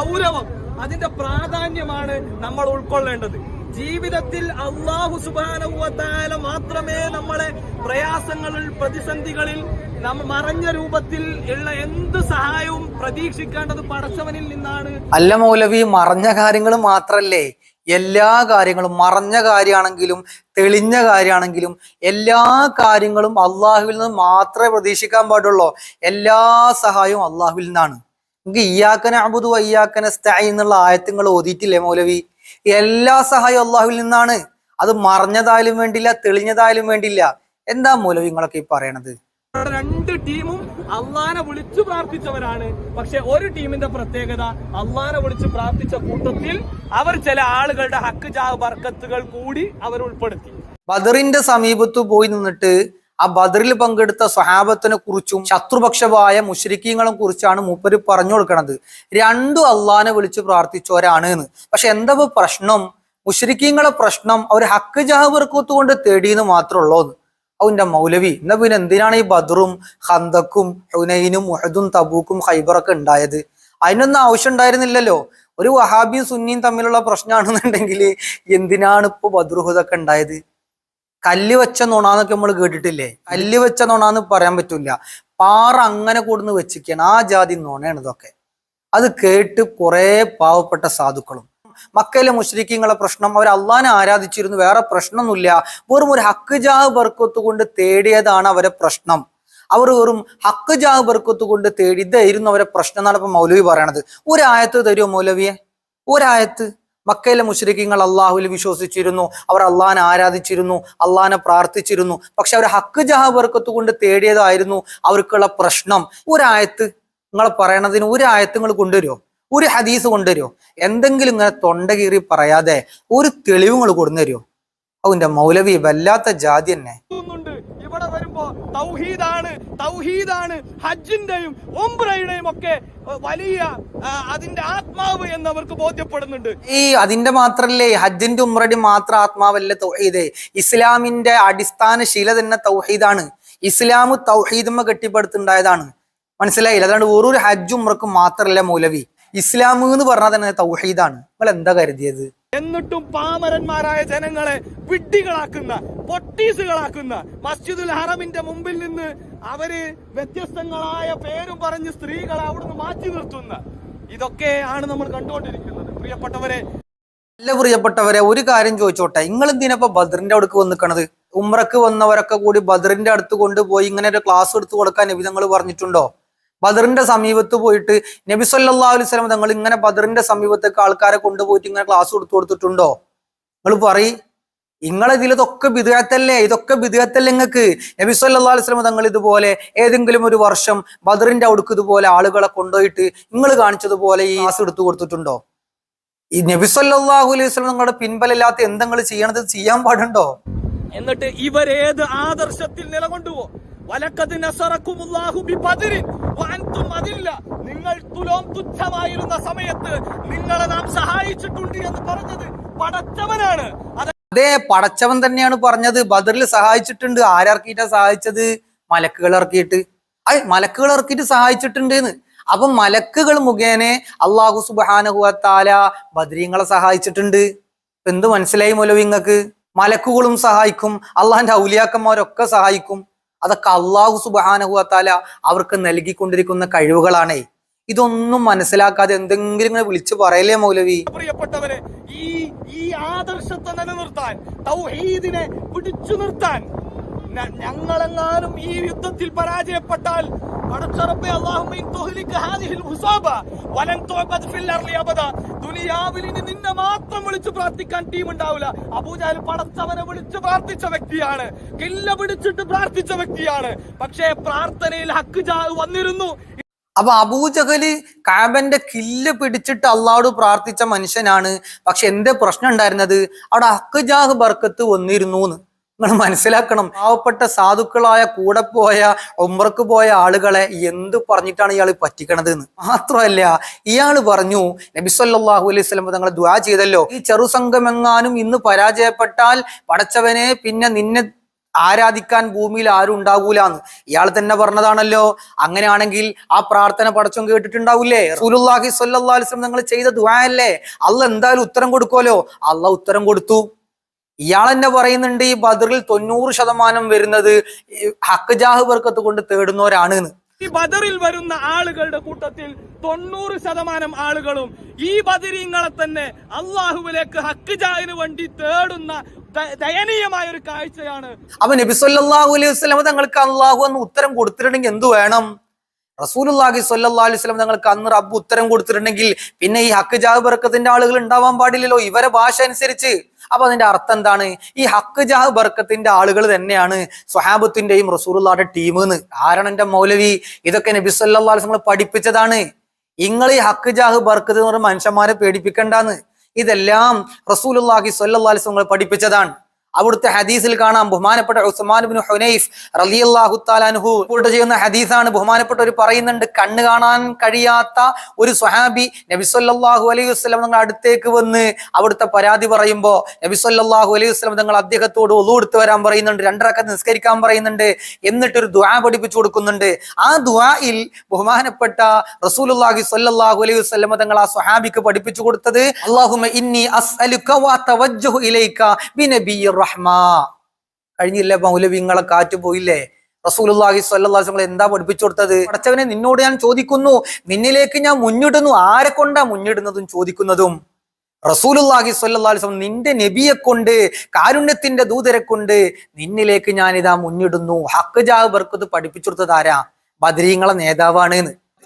ഗൗരവം അതിന്റെ പ്രാധാന്യമാണ് നമ്മൾ ഉൾക്കൊള്ളേണ്ടത്. ജീവിതത്തിൽ അള്ളാഹു സുബാനുവത്താല മാത്രമേ നമ്മളെ പ്രയാസങ്ങളിൽ പ്രതിസന്ധികളിൽ മറഞ്ഞ രൂപത്തിൽ ഉള്ള എന്ത് സഹായവും പ്രതീക്ഷിക്കേണ്ടത് പടച്ചവനിൽ നിന്നാണ്. അല്ല മൗലവി മറഞ്ഞ കാര്യങ്ങൾ മാത്രല്ലേ? എല്ലാ കാര്യങ്ങളും മറഞ്ഞ കാര്യമാണെങ്കിലും തെളിഞ്ഞ കാര്യമാണെങ്കിലും എല്ലാ കാര്യങ്ങളും അള്ളാഹുവിൽ നിന്ന് മാത്രമേ പ്രതീക്ഷിക്കാൻ പാടുള്ളൂ. എല്ലാ സഹായവും അള്ളാഹുവിൽ നിന്നാണ്. നമുക്ക് ഇയാക്കന അബുദു അയ്യാക്കന സ്ഥായി എന്നുള്ള ആയത്തുങ്ങൾ ഓതിയിട്ടില്ലേ മൗലവി? എല്ലാ സഹായം അള്ളാഹുവിൽ നിന്നാണ്. അത് മറഞ്ഞതായാലും വേണ്ടില്ല തെളിഞ്ഞതായാലും വേണ്ടില്ല. എന്താ മൗലവി നിങ്ങളൊക്കെ ഈ പറയണത്? രണ്ട് ടീമും അള്ളാനെ വിളിച്ചു പ്രാർത്ഥിച്ചവരാണ്. പക്ഷെ ഒരു ടീമിന്റെ പ്രത്യേകത അള്ളാനെ വിളിച്ചു പ്രാർത്ഥിച്ച കൂട്ടത്തിൽ അവർ ചില ആളുകളുടെ ഹക്ക് ജാ ബർക്കത്തുകൾ കൂടി അവർ ഉൾപ്പെടുത്തി. ബദറിന്റെ സമീപത്ത് പോയി നിന്നിട്ട് ആ ബദറിൽ പങ്കെടുത്ത സ്വഹാബത്തിനെ കുറിച്ചും ശത്രുപക്ഷമായ മുഷരിക്കീങ്ങളെ കുറിച്ചാണ് മൂപ്പര് പറഞ്ഞു കൊടുക്കണത്. രണ്ടും അള്ളഹാനെ വിളിച്ച് പ്രാർത്ഥിച്ചവരാണ് എന്ന്. പക്ഷെ എന്താ പ്രശ്നം? മുഷരിക്കീങ്ങളെ പ്രശ്നം അവർ ഹക്ക് ജാഹബർക്കത്ത് കൊണ്ട് തേടിയെന്ന് മാത്രമുള്ളൂ അവന്റെ മൗലവി എന്നാ പിന്നെ എന്തിനാണ് ഈ ബദറും ഹന്തക്കും ഹുനൈനും മുഹദും തബൂക്കും ഹൈബറൊക്കെ ഉണ്ടായത്? അതിനൊന്നും ആവശ്യം ഉണ്ടായിരുന്നില്ലല്ലോ. ഒരു വഹാബിയും സുന്നിയും തമ്മിലുള്ള പ്രശ്നമാണെന്നുണ്ടെങ്കിൽ എന്തിനാണ് ഇപ്പൊ ബദ്രുഹുദൊക്കെ ഉണ്ടായത്? കല്ല് വെച്ച നുണാന്നൊക്കെ നമ്മൾ കേട്ടിട്ടില്ലേ? കല്ല് വെച്ച നുണാന്ന് പറയാൻ പറ്റൂല. പാറ അങ്ങനെ കൂടുന്ന് വെച്ചിരിക്കുകയാണ് ആ ജാതി നുണയാണ് ഇതൊക്കെ. അത് കേട്ട് കുറെ പാവപ്പെട്ട സാധുക്കളും. മക്കയിലെ മുഷ്രിഖിങ്ങളെ പ്രശ്നം അവർ അള്ളാനെ ആരാധിച്ചിരുന്നു. വേറെ പ്രശ്നമൊന്നുമില്ല. വെറും ഒരു ഹക്ക് ജാഹ് ബർക്കത്ത് കൊണ്ട് തേടിയതാണ് അവരെ പ്രശ്നം. അവർ വെറും ഹക്ക് ജാഹ് ബർക്കത്ത് കൊണ്ട് തേടി ഇതായിരുന്നു അവരെ പ്രശ്നം എന്നാണ് ഇപ്പൊ മൗലവി പറയണത്. ഒരായത്ത് തരുമോ മൗലവിയെ? ഒരായത്ത്. മക്കയിലെ മുഷ്രിഖീങ്ങൾ അള്ളാഹുവിൽ വിശ്വസിച്ചിരുന്നു. അവർ അള്ളാഹാനെ ആരാധിച്ചിരുന്നു അള്ളാഹാനെ പ്രാർത്ഥിച്ചിരുന്നു. പക്ഷെ അവർ ഹക്ക് ജഹ വർക്കത്ത് കൊണ്ട് തേടിയതായിരുന്നു അവർക്കുള്ള പ്രശ്നം. ഒരായത്ത് നിങ്ങൾ പറയണതിന് ഒരു ആയത്ത് നിങ്ങൾ കൊണ്ടുവരുമോ ഒരു ഹദീസ് കൊണ്ടുവരുമോ എന്തെങ്കിലും ഇങ്ങനെ തൊണ്ട കീറി പറയാതെ ഒരു തെളിവ് നിങ്ങൾ കൊണ്ടുവരുമോ അവന്റെ മൗലവി വല്ലാത്ത ജാതി തന്നെ. തൗഹീദാണ് തൗഹീദാണ് ഹജ്ജിന്റെയും ഒംബ്രയുടെയും ഒക്കെ വലിയ അതിന്റെ ആത്മാവ് എന്നവർക്ക് ബോധ്യപ്പെടുന്നുണ്ട്. ഈ അതിന്റെ മാത്രല്ലേ ഹജ്ജിന്റെ ഉമ്രടി മാത്രം ആത്മാവല്ല തൗഹീദ്? ഇസ്ലാമിന്റെ അടിസ്ഥാന ശീല തന്നെ തൗഹീദാണ്. ഇസ്ലാം തൗഹീദമ്മ കെട്ടിപ്പടുത്തുണ്ടായതാണ്. മനസ്സിലായില്ല? അതാണ് വെറൊരു ഹജ്ജ് ഉമ്രക്കും മാത്രല്ല മൗലവി. ഇസ്ലാം എന്ന് പറഞ്ഞാൽ തന്നെ തൗഹീദാണ്. നിങ്ങൾ എന്താ കരുതിയത്? എന്നിട്ടും പാമരന്മാരായ ജനങ്ങളെ വിഡ്ഢികളാക്കുന്ന പൊട്ടീസുകളാക്കുന്ന മസ്ജിദുൽ ഹറമിന്റെ മുമ്പിൽ നിന്ന് അവർ വ്യത്യസ്തങ്ങളായ പേരും പറഞ്ഞ് സ്ത്രീകളെ അവിടുന്ന് മാറ്റി നിർത്തുന്ന ഇതൊക്കെ ആണ് നമ്മൾ കണ്ടുകൊണ്ടിരിക്കുന്നത്. പ്രിയപ്പെട്ടവരെ. അല്ല പ്രിയപ്പെട്ടവരെ ഒരു കാര്യം ചോദിച്ചോട്ടെ? നിങ്ങൾ എന്തിനപ്പോ ബദറിന്റെ അടുക്ക് വന്നിക്കണത്? ഉമ്രക്ക് വന്നവരൊക്കെ കൂടി ബദറിന്റെ അടുത്ത് കൊണ്ടുപോയി ഇങ്ങനെ ഒരു ക്ലാസ് എടുത്തു കൊടുക്കാൻ നബി തങ്ങൾ പറഞ്ഞിട്ടുണ്ടോ? ബദറിന്റെ സമീപത്ത് പോയിട്ട് നബി സല്ലാ അലൈഹി സ്വലം തങ്ങൾ ഇങ്ങനെ ബദറിന്റെ സമീപത്തേക്ക് ആൾക്കാരെ കൊണ്ടുപോയിട്ട് ഇങ്ങനെ ക്ലാസ് കൊടുത്തു കൊടുത്തിട്ടുണ്ടോ? നിങ്ങൾ പറയ്. നിങ്ങളെ ഇതിലതൊക്കെ ബിദുഅത്തല്ലേ ഇതൊക്കെ ബിദുഅത്തല്ലേ നിങ്ങൾക്ക് നബി സല്ലാ അലൈഹി സ്വലം തങ്ങൾ ഇതുപോലെ ഏതെങ്കിലും ഒരു വർഷം ബദറിന്റെ അവിടുക്ക് ഇതുപോലെ ആളുകളെ കൊണ്ടുപോയിട്ട് നിങ്ങൾ കാണിച്ചതുപോലെ ഈ ക്ലാസ് എടുത്തു കൊടുത്തിട്ടുണ്ടോ? ഈ നബി സല്ലാഹു അലൈഹി സ്വലം നിങ്ങളുടെ പിൻബലമില്ലാത്ത എന്തെങ്കിലും ചെയ്യണത് ചെയ്യാൻ പാടുണ്ടോ? എന്നിട്ട് ഇവരേത് ആദർശത്തിൽ നിലകൊണ്ടുവോ? നിങ്ങൾ തുലോം തുച്ഛമായിരുന്ന സമയത്ത് നിങ്ങളെ നാം സഹായിച്ചിട്ടുണ്ട് എന്ന് പറഞ്ഞത് പടച്ചവനാണ്. അതേ പടച്ചവൻ തന്നെയാണ് പറഞ്ഞത്. ബദറിൽ സഹായിച്ചിട്ടുണ്ട്. ആരിറക്കിയിട്ടാ സഹായിച്ചത്? മലക്കുകൾ ഇറക്കിയിട്ട്. അയ് മലക്കുകൾ ഇറക്കിയിട്ട് സഹായിച്ചിട്ടുണ്ട് എന്ന്. അപ്പൊ മലക്കുകൾ മുഖേനെ അള്ളാഹു സുബാനഹുഅത്താല ബദ്രീങ്ങളെ സഹായിച്ചിട്ടുണ്ട്. എന്ത് മനസ്സിലായി മുലവിങ്ങൾക്ക് മലക്കുകളും സഹായിക്കും. അള്ളാഹിന്റെ ഔലിയാക്കന്മാരൊക്കെ സഹായിക്കും. അതൊക്കെ അള്ളാഹു സുബാനഹുഅത്താല അവർക്ക് നൽകിക്കൊണ്ടിരിക്കുന്ന കഴിവുകളാണ്. ഇതൊന്നും മനസ്സിലാക്കാതെ എന്തെങ്കിലും ഇങ്ങനെ വിളിച്ചു പറയലേ മൗലവി? പ്രിയപ്പെട്ടവരെ ഈ ഈ ആദർശത്തെ നിലനിർത്താൻ തൗഹീദിനെ പിടിച്ചു നിർത്താൻ ഞങ്ങളെങ്ങാനും ഈ യുദ്ധത്തിൽ പരാജയപ്പെട്ടാൽ പടച്ചറപ്പെ അല്ലാഹുമ്മ ഇൻ തുഹ്ലിക ഹാദിഹിൽ ഉസാബ വലൻ തുഅബദ് ഫിൽ അർളി അബദ. ദുനിയാവിൽ നിന്നെ മാത്രം വിളിച്ചു പ്രാർത്ഥിക്കാൻ ടീം ഉണ്ടാവില്ല. അബൂജാൽ പടച്ചവനെ വിളിച്ചു പ്രാർത്ഥിച്ച വ്യക്തിയാണ്. കില്ല പിടിച്ചിട്ട് പ്രാർത്ഥിച്ച വ്യക്തിയാണ്. പക്ഷേ പ്രാർത്ഥനയിൽ ഹക്ക് വന്നിരുന്നു. അപ്പൊ അബൂജഹൽ കാബന്റെ കില്ല് പിടിച്ചിട്ട് അള്ളാഹോട് പ്രാർത്ഥിച്ച മനുഷ്യനാണ്. പക്ഷെ എന്തേ പ്രശ്നം ഉണ്ടായിരുന്നത്? അവിടെ അക്കജാഹ് ബർക്കത്ത് വന്നിരുന്നു നിങ്ങൾ മനസ്സിലാക്കണം. പാവപ്പെട്ട സാധുക്കളായ കൂടെ പോയ ഉമ്രക്ക് പോയ ആളുകളെ എന്ത് പറഞ്ഞിട്ടാണ് ഇയാൾ പറ്റിക്കണത് എന്ന് മാത്രമല്ല ഇയാൾ പറഞ്ഞു നബിസ്വല്ലാഹു അലൈഹി സ്വലം തങ്ങൾ ദ്വാ ചെയ്തല്ലോ. ഈ ചെറു ചെറുസംഘമെങ്ങാനും ഇന്ന് പരാജയപ്പെട്ടാൽ പടച്ചവനെ പിന്നെ നിന്നെ ആരാധിക്കാൻ ഭൂമിയിൽ ആരും ഉണ്ടാകൂലെന്ന് ഇയാൾ തന്നെ പറഞ്ഞതാണല്ലോ. അങ്ങനെയാണെങ്കിൽ ആ പ്രാർത്ഥന പടച്ചും കേട്ടിട്ടുണ്ടാവൂലേ? റസൂലുള്ളാഹി സ്വല്ലല്ലാഹു അലൈഹി വസല്ലം തങ്ങൾ ചെയ്ത ദുആയല്ലേ അല്ല? എന്തായാലും ഉത്തരം കൊടുക്കുമല്ലോ അല്ല ഉത്തരം കൊടുത്തു. ഇയാൾ തന്നെ പറയുന്നുണ്ട് ഈ ബദറിൽ തൊണ്ണൂറ് ശതമാനം വരുന്നത് ഹക്ക് ജാഹ് ബർക്കത്ത് കൊണ്ട് തേടുന്നവരാണ് എന്ന് ഈ ബദറിൽ വരുന്ന ആളുകളുടെ കൂട്ടത്തിൽ തൊണ്ണൂറ് ശതമാനം ആളുകളും ഈ ബദരീങ്ങളെ തന്നെ അള്ളാഹുവിലേക്ക് ഹക്ക് ജാഹിന് വേണ്ടി തേടുന്ന ദയനീയമായ ഒരു കാഴ്ചയാണ്. അപ്പൊ നബി സല്ലല്ലാഹു അലൈഹി വസല്ലം തങ്ങൾക്ക് അള്ളാഹു എന്ന് ഉത്തരം കൊടുത്തിട്ടുണ്ടെങ്കിൽ എന്തു വേണം? റസൂലുള്ളാഹി സ്വല്ലല്ലാഹു അലൈഹി വസല്ലം തങ്ങൾക്ക് അന്ന് റബ്ബ് ഉത്തരം കൊടുത്തിട്ടുണ്ടെങ്കിൽ പിന്നെ ഈ ഹക്ക് ജാഹ് ബർക്കത്തിന്റെ ആളുകൾ ഉണ്ടാവാൻ പാടില്ലല്ലോ ഇവരെ ഭാഷ അനുസരിച്ച്. അപ്പൊ അതിന്റെ അർത്ഥം എന്താണ്? ഈ ഹക്ക് ജാഹ് ബർക്കത്തിന്റെ ആളുകൾ തന്നെയാണ് സ്വഹാബത്തിന്റെയും റസൂലുള്ളാഹിന്റെ ടീം എന്ന് കാരണം എന്റെ മൗലവി? ഇതൊക്കെ നബി സല്ലാസ് അലൈഹി വസല്ലം പഠിപ്പിച്ചതാണ്. നിങ്ങൾ ഈ ഹക്ക് ജാഹ് ബർക്കത്ത് എന്ന് പറഞ്ഞ മനുഷ്യന്മാരെ പേടിപ്പിക്കണ്ടാന്ന്. ഇതെല്ലാം റസൂലുള്ളാഹി സ്വല്ലല്ലാഹു അലൈഹി വസല്ലം പഠിപ്പിച്ചതാണ്. അവിടുത്തെ ഹദീസിൽ കാണാം. ബഹുമാനപ്പെട്ട ഉസ്മാൻ ബിൻ ഹുനൈഫ് റളിയല്ലാഹു താലാൻഹു റിപ്പോർട്ട് ചെയ്യുന്ന ഹദീസാണ്. ബഹുമാനപ്പെട്ട ഒരു പറയുന്നുണ്ട് കണ്ണ് കാണാൻ കഴിയാത്ത ഒരു സ്വഹാബി നബിസ്വല്ലാഹു അലൈഹി വസ്ലം നിങ്ങൾ അടുത്തേക്ക് വന്ന് അവിടുത്തെ പരാതി പറയുമ്പോൾ നബിസ്വല്ലാഹു അലൈഹി വസ്ലം നിങ്ങൾ അദ്ദേഹത്തോട് ഒതു എടുത്ത് വരാൻ പറയുന്നുണ്ട് രണ്ടരക്ക നിസ്കരിക്കാൻ പറയുന്നുണ്ട് എന്നിട്ടൊരു ദുആ പഠിപ്പിച്ചു കൊടുക്കുന്നുണ്ട്. ആ ദുആയിൽ ബഹുമാനപ്പെട്ട റസൂലുള്ളാഹി സ്വല്ലല്ലാഹു അലൈഹി വസ്ലം തങ്ങൾ ആ സ്വഹാബിക്ക് പഠിപ്പിച്ചു കൊടുത്തത് അല്ലാഹുമ്മ ഇന്നി ഇലൈക റഹ്മാ. കഴിഞ്ഞില്ലേ മൗലവി നിങ്ങളെ കാറ്റ് പോയില്ലേ? അലൈഹി വസല്ലം എന്താ പഠിപ്പിച്ചു കൊടുത്തത്? പഠിച്ചവനെ നിന്നോട് ഞാൻ ചോദിക്കുന്നു. നിന്നിലേക്ക് ഞാൻ മുന്നിടുന്നു. ആരെ കൊണ്ടാ മുന്നിടുന്നതും ചോദിക്കുന്നതും? അലൈഹി വസല്ലം നിന്റെ നബിയെ കൊണ്ട് കാരുണ്യത്തിന്റെ ദൂതരെ കൊണ്ട് നിന്നിലേക്ക് ഞാൻ ഇതാ മുന്നിടുന്നു. ഹക്ക് ജാഹ് ബർക്കത്ത് പഠിപ്പിച്ചു കൊടുത്തത് ആരാ? ബദരീങ്ങളെ നേതാവാണ്.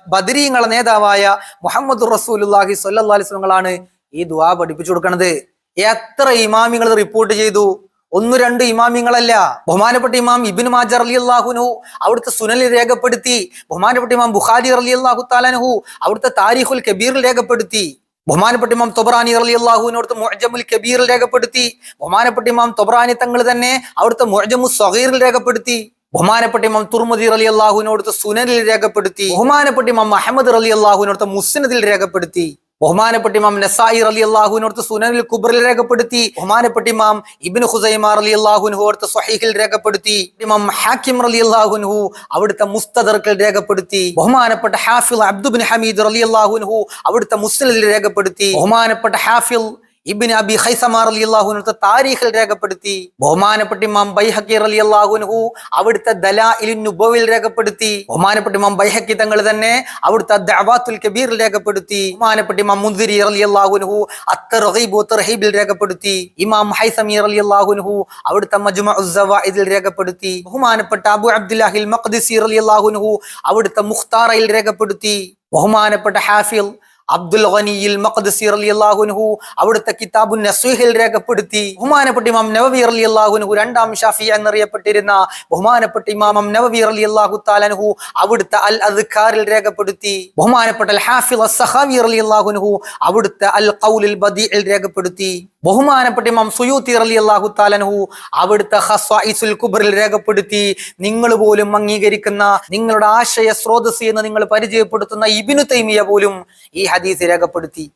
ബദരീങ്ങളെ നേതാവായ മുഹമ്മദ് അലൈഹി വസല്ലങ്ങളാണ് ഈ ദുആ പഠിപ്പിച്ചു കൊടുക്കുന്നത് എത്ര ഇമാമിങ്ങൾ റിപ്പോർട്ട് ചെയ്തു? ഒന്ന് രണ്ട് ഇമാമിങ്ങളല്ല. ബഹുമാനപ്പെട്ട ഇമാം ഇബിൻ മാജർ അലി അള്ളാഹുനു അവിടുത്തെ സുനലിൽ രേഖപ്പെടുത്തി. ബഹുമാനപ്പെട്ട ഇമാം ബുഖാരി അലി അള്ളാഹു താലാനഹു അവിടുത്തെ താരിഖുൽ കബീറിൽ രേഖപ്പെടുത്തി. ബഹുമാനപ്പെട്ട ഇമാം തൊബ്രാനി അലി അള്ളാഹുവിന് അവിടുത്തെ മുഹജമുൽ കബീറിൽ രേഖപ്പെടുത്തി. ബഹുമാനപ്പെട്ട ഇമാം തൊബ്രാനി തങ്ങൾ തന്നെ അവിടുത്തെ മുഹജമു സഹീറിൽ രേഖപ്പെടുത്തി. ബഹുമാനപ്പെട്ട ഇമാം തുർമുദി അലി അള്ളാഹുവിനോടുത്ത സുനനിൽ രേഖപ്പെടുത്തി. ബഹുമാനപ്പെട്ട ഇമാം അഹമ്മദ് അലി അള്ളാഹുവിനോടുത്ത മുസ്നദിൽ രേഖപ്പെടുത്തി. ബഹുമാനപ്പെട്ട ഇമാം നസായി അലി അള്ളാഹുവിനോടുത്ത സുനനിൽ കുബറിൽ രേഖപ്പെടുത്തി ബഹുമാനപ്പെട്ട ഇമാം ഇബിൻ ഹുസൈമാർ അലി അള്ളാഹുൻഹു അവിടുത്തെ സ്വഹീഹിൽ രേഖപ്പെടുത്തി ഇമാം ഹാക്കിം അലി അള്ളാഹുൻഹു അവിടുത്തെ മുസ്തദർക്കിൽ രേഖപ്പെടുത്തി ബഹുമാനപ്പെട്ട ഹാഫിൽ അബ്ദുബിൻ ഹമീദ് അലി അള്ളാഹുൻഹു അവിടുത്തെ മുസ്ലിൽ രേഖപ്പെടുത്തി ബഹുമാനപ്പെട്ട ഹാഫിൽ ഇബിൻ അബി ഹൈസമാർ അലി അള്ളാഹുനത്തെ താരീഖിൽ രേഖപ്പെടുത്തി ബഹുമാനപ്പെട്ട ഇമാം ബൈഹക്കീർ അലി അള്ളാഹുനഹു അവിടുത്തെ ദലാ നുബവിൽ രേഖപ്പെടുത്തി ബഹുമാനപ്പെട്ട ഇമാം ബൈഹക്കി തങ്ങൾ തന്നെ അവിടുത്തെ ദഅവാത്തുൽ കബീറിൽ രേഖപ്പെടുത്തി ബഹുമാനപ്പെട്ട ഇമാം മുന്തിരി അലി അള്ളാഹുനഹു അത്തർഹീബ് തർഹീബിൽ രേഖപ്പെടുത്തി ഇമാം ഹൈസമീർ അലി അള്ളാഹുനഹു അവിടുത്തെ മജ്മുഅുസ്സവാഇദിൽ രേഖപ്പെടുത്തി ബഹുമാനപ്പെട്ട അബു അബ്ദുല്ലാഹിൽ മഖ്ദിസി അലി അള്ളാഹുനഹു അവിടുത്തെ മുഖ്താറയിൽ രേഖപ്പെടുത്തി ബഹുമാനപ്പെട്ട ഹാഫിൽ അബ്ദുൽ ഖനിയിൽ മഖ്ദസി റളിയല്ലാഹു അൻഹു അവിടുത്തെ കിതാബുൻ നസ്വീഹിൽ രേഖപ്പെടുത്തി. ബഹുമാനപ്പെട്ട ഇമാം നവവി റളിയല്ലാഹു അൻഹു രണ്ടാം ഷാഫി എന്നറിയപ്പെട്ടിരുന്ന ബഹുമാനപ്പെട്ട ഇമാം നവവി റളിയല്ലാഹു തആല അൻഹു അവിടുത്തെ അൽ അദ്ഖാറിൽ രേഖപ്പെടുത്തി. ബഹുമാനപ്പെട്ട അൽ ഹാഫിൽ അസ്സഖാവി റളിയല്ലാഹു അൻഹു അവിടുത്തെ അൽ ഖൗലിൽ ബദീഇൽ രേഖപ്പെടുത്തി. ബഹുമാനപ്പെട്ട ഇമാം സുയൂത്തി റളിയല്ലാഹു തആല അൻഹു അവിടുത്തെ ഹസ്വായിസുൽ കുബ്രിൽ രേഖപ്പെടുത്തി. നിങ്ങൾ പോലും അംഗീകരിക്കുന്ന നിങ്ങളുടെ ആശയ സ്രോതസ് എന്ന് നിങ്ങൾ പരിചയപ്പെടുത്തുന്ന ഇബിനു തൈമിയ പോലും ഈ ഹദീസ് രേഖപ്പെടുത്തി.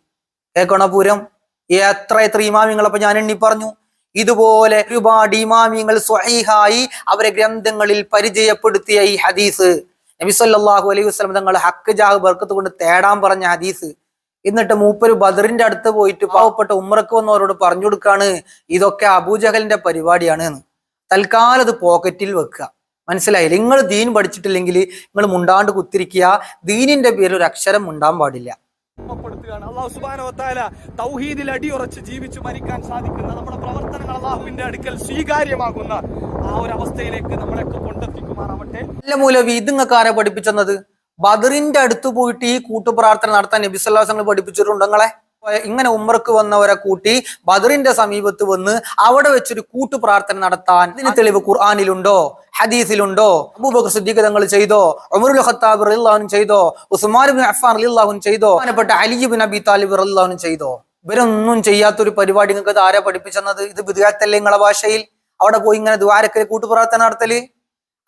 കേക്കണപുരം എത്ര എത്ര ഇമാമിങ്ങൾ അപ്പൊ ഞാൻ എണ്ണി പറഞ്ഞു. ഇതുപോലെ ഒരുപാട് ഇമാമിങ്ങൾ സ്വഹീഹായി അവരെ ഗ്രന്ഥങ്ങളിൽ പരിചയപ്പെടുത്തിയ ഈ ഹദീസ്. നബി സല്ലല്ലാഹു അലൈഹി വസല്ലം തങ്ങൾ ഹക്ക് ജാഹ് ബർക്കത്ത് കൊണ്ട് തേടാൻ പറഞ്ഞ ഹദീസ്. എന്നിട്ട് മൂപ്പര് ബദറിന്റെ അടുത്ത് പോയിട്ട് പാവപ്പെട്ട ഉമ്രക്ക് വന്നവരോട് പറഞ്ഞു കൊടുക്കാണ് ഇതൊക്കെ അബൂജഹലിന്റെ പരിപാടിയാണ് എന്ന്. തൽക്കാലം അത് പോക്കറ്റിൽ വെക്കുക. മനസ്സിലായില്ല? നിങ്ങൾ ദീൻ പഠിച്ചിട്ടില്ലെങ്കിൽ നിങ്ങൾ മുണ്ടാണ്ട് കുത്തിരിക്കുക. ദീനിന്റെ പേരിൽ ഒരു അക്ഷരം മുണ്ടാൻ പാടില്ല. ഓർമ്മപ്പെടുത്തുകയാണ് അള്ളാഹു സുബാനോത്താല താല തൗഹീദിൽ അടിയുറച്ച് ജീവിച്ചു മരിക്കാൻ സാധിക്കുന്ന നമ്മുടെ പ്രവർത്തനങ്ങൾ അള്ളാഹുവിന്റെ അടുക്കൽ സ്വീകാര്യമാകുന്ന ആ ഒരു അവസ്ഥയിലേക്ക് നമ്മളൊക്കെ കൊണ്ടെത്തിക്കുമാറാവട്ടെ. നല്ല മൂലവി വീതുങ്ങക്കാരെ പഠിപ്പിച്ചെന്നത്? ബദറിന്റെ അടുത്ത് പോയിട്ട് ഈ കൂട്ടുപ്രാർത്ഥന നടത്താൻ നബി സല്ലാസങ്ങൾ പഠിപ്പിച്ചിട്ടുണ്ടോ നിങ്ങളെ? ഇങ്ങനെ ഉമ്മർക്ക് വന്നവരെ കൂട്ടി ബദറിന്റെ സമീപത്ത് വന്ന് അവിടെ വെച്ചൊരു കൂട്ടു പ്രാർത്ഥന നടത്താൻ ഇതിന് തെളിവ് ഖുർആാനിലുണ്ടോ? ഹദീസിലുണ്ടോ? അബൂബക്കർ സിദ്ദീഖ് തങ്ങൾ ചെയ്തോ? ഉമറുൽ ഖത്താബ് റളിയല്ലാഹു ചെയ്തോ? ഉസ്മാൻ ബിൻ അഫ്ഫാൻ റളിയല്ലാഹു ചെയ്തോ? ബഹുമാനപ്പെട്ട അലി ബിൻ അബി താലിബ് റളിയല്ലാഹു ചെയ്തോ? ഇവരൊന്നും ചെയ്യാത്തൊരു പരിപാടി നിങ്ങൾക്ക് ഇത് ആരാ പഠിപ്പിച്ചെന്നത്? ഇത് വിദ്യാർത്ഥല്ലേ നിങ്ങളെ ഭാഷയിൽ? അവിടെ പോയി ഇങ്ങനെ ദ്വാരക്കൽ കൂട്ടുപ്രാർത്ഥന നടത്തൽ?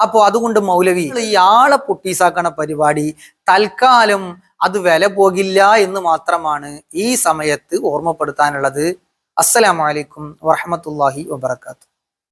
അപ്പോ അതുകൊണ്ട് മൗലവി ഇയാളെ പൊട്ടീസാക്കണ പരിപാടി തൽക്കാലം അത് വില പോകില്ല എന്ന് മാത്രമാണ് ഈ സമയത്ത് ഓർമ്മപ്പെടുത്താനുള്ളത്. അസ്സലാമലൈക്കും വറഹമത്തല്ലാഹി വബർക്കാത്തു